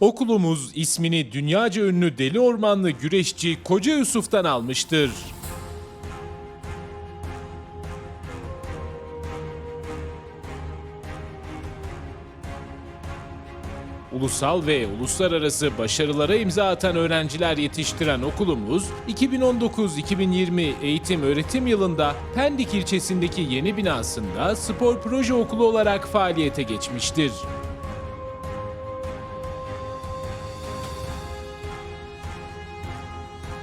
Okulumuz ismini dünyaca ünlü deli ormanlı güreşçi Koca Yusuf'tan almıştır. Ulusal ve uluslararası başarılara imza atan öğrenciler yetiştiren okulumuz, 2019-2020 eğitim öğretim yılında Pendik ilçesindeki yeni binasında spor proje okulu olarak faaliyete geçmiştir.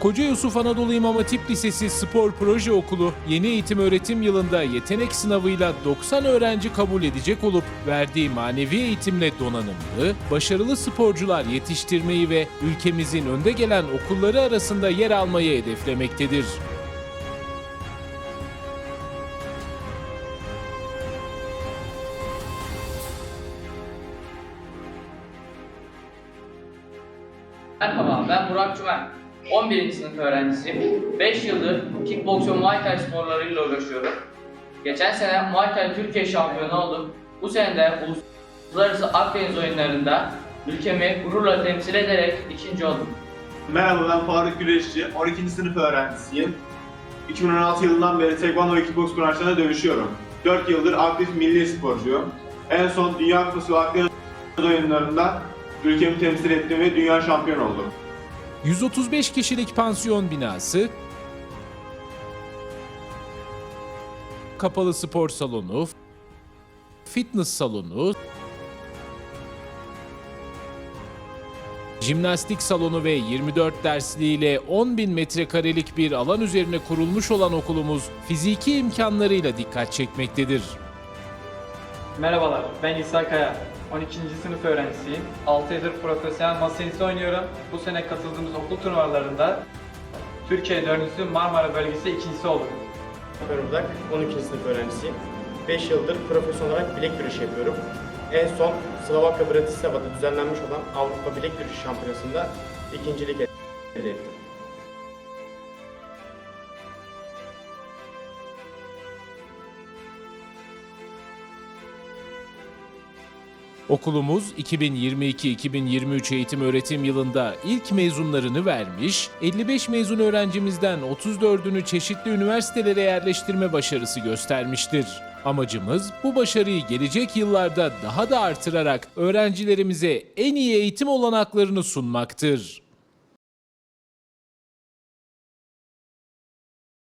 Koca Yusuf Anadolu İmam Hatip Lisesi Spor Proje Okulu yeni eğitim öğretim yılında yetenek sınavıyla 90 öğrenci kabul edecek olup verdiği manevi eğitimle donanımlı, başarılı sporcular yetiştirmeyi ve ülkemizin önde gelen okulları arasında yer almayı hedeflemektedir. Merhaba, ben Burak Çumen. 11. sınıf öğrencisiyim. 5 yıldır kickboks ve muay thai sporlarıyla uğraşıyorum. Geçen sene muay thai Türkiye şampiyonu oldum. Bu sene de uluslararası Akdeniz oyunlarında ülkemi gururla temsil ederek ikinci oldum. Merhaba ben Faruk Güreşçi, 12. sınıf öğrencisiyim. 2016 yılından beri Taekwondo ve Kickbox branşlarında dövüşüyorum. 4 yıldır aktif milli sporcuyum. En son Dünya Kupası ve Akdeniz oyunlarında ülkemi temsil ettim ve dünya şampiyon oldum. 135 kişilik pansiyon binası, kapalı spor salonu, fitness salonu, jimnastik salonu ve 24 dersliğiyle 10.000 metrekarelik bir alan üzerine kurulmuş olan okulumuz fiziki imkanlarıyla dikkat çekmektedir. Merhabalar, ben İsa Kaya. 12. sınıf öğrencisiyim. 6 yıldır profesyonel masa tenisi oynuyorum. Bu sene katıldığımız okul turnuvalarında Türkiye dördüncüsü Marmara bölgesi ikincisi oldum. Ben Urdak, 12. sınıf öğrencisiyim. 5 yıldır profesyonel olarak bilek güreşi yapıyorum. En son Slovakya Bratislava'da düzenlenmiş olan Avrupa Bilek Güreşi Şampiyonası'nda ikincilik elde ettim. Okulumuz 2022-2023 eğitim öğretim yılında ilk mezunlarını vermiş, 55 mezun öğrencimizden 34'ünü çeşitli üniversitelere yerleştirme başarısı göstermiştir. Amacımız bu başarıyı gelecek yıllarda daha da artırarak öğrencilerimize en iyi eğitim olanaklarını sunmaktır.